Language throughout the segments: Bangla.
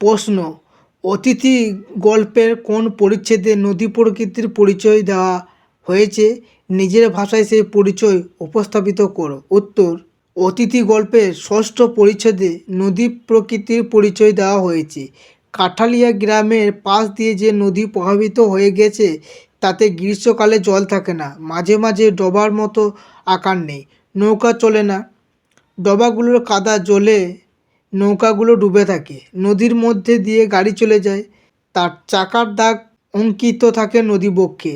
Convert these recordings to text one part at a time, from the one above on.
প্রশ্ন। অতিথি গল্পের কোন পরিচ্ছেদে নদী প্রকৃতির পরিচয় দেওয়া হয়েছে? নিজের ভাষায় সেই পরিচয় উপস্থাপিত করো। উত্তর, অতিথি গল্পের ষষ্ঠ পরিচ্ছেদে নদী প্রকৃতির পরিচয় দেওয়া হয়েছে। কাঠালিয়া গ্রামের পাশ দিয়ে যে নদী প্রভাবিত হয়ে গেছে, তাতে গ্রীষ্মকালে জল থাকে না। মাঝে মাঝে ডবার মতো আকার নেই। নৌকা চলে না। ডবাগুলোর কাদা জলে নৌকাগুলো ডুবে থাকে। নদীর মধ্যে দিয়ে গাড়ি চলে যায়। তার চাকার দাগ অঙ্কিত থাকে নদীবক্ষে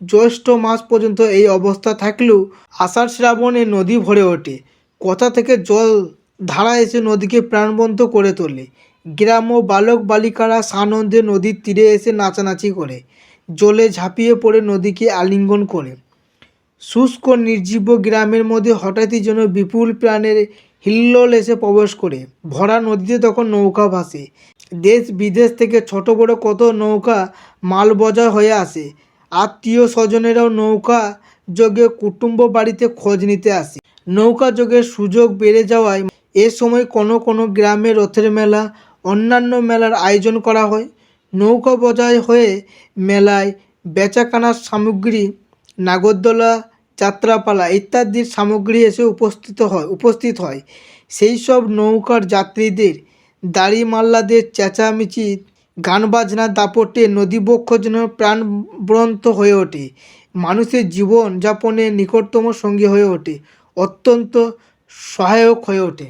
জ্যৈষ্ঠ মাস পর্যন্ত এই অবস্থা থাকলেও আষাঢ় শ্রাবণে নদী ভরে ওঠে। কোথা থেকে জল ধারা এসে নদীকে প্রাণবন্ত করে তোলে। গ্রাম ও বালক বালিকারা সানন্দে নদীর তীরে এসে নাচানাচি করে। জলে ঝাঁপিয়ে পড়ে নদীকে আলিঙ্গন করে। শুষ্ক নির্জীব গ্রামের মধ্যে হঠাৎই যেন বিপুল প্রাণের হিল্লোল এসে প্রবেশ করে ভরা নদীতে তখন নৌকা ভাসে। দেশ বিদেশ থেকে ছোট বড় কত নৌকা মাল বোঝা হয়ে আসে। আত্মীয় স্বজনেরাও নৌকা যোগে কুটুম্ব বাড়িতে খোঁজ নিতে আসে। নৌকা যোগের সুযোগ বেড়ে যাওয়ায় এ সময় কোনো কোনো গ্রামে রথের মেলা, অন্যান্য মেলার আয়োজন করা হয়। নৌকা বজায় হয়ে মেলায় বেচাকানার সামগ্রী, নাগরদোলা যাত্রাপালা ইত্যাদির সামগ্রী এসে উপস্থিত হয় উপস্থিত হয়। সেই সব নৌকার যাত্রীদের দাড়ি মাল্লাদের চেঁচামেচি গান বাজনা দাপটে নদী বক্ষ যেন প্রাণব্রন্ত হয়ে ওঠে। মানুষের জীবন যাপনের নিকটতম সঙ্গী হয়ে ওঠে, অত্যন্ত সহায়ক হয়ে ওঠে।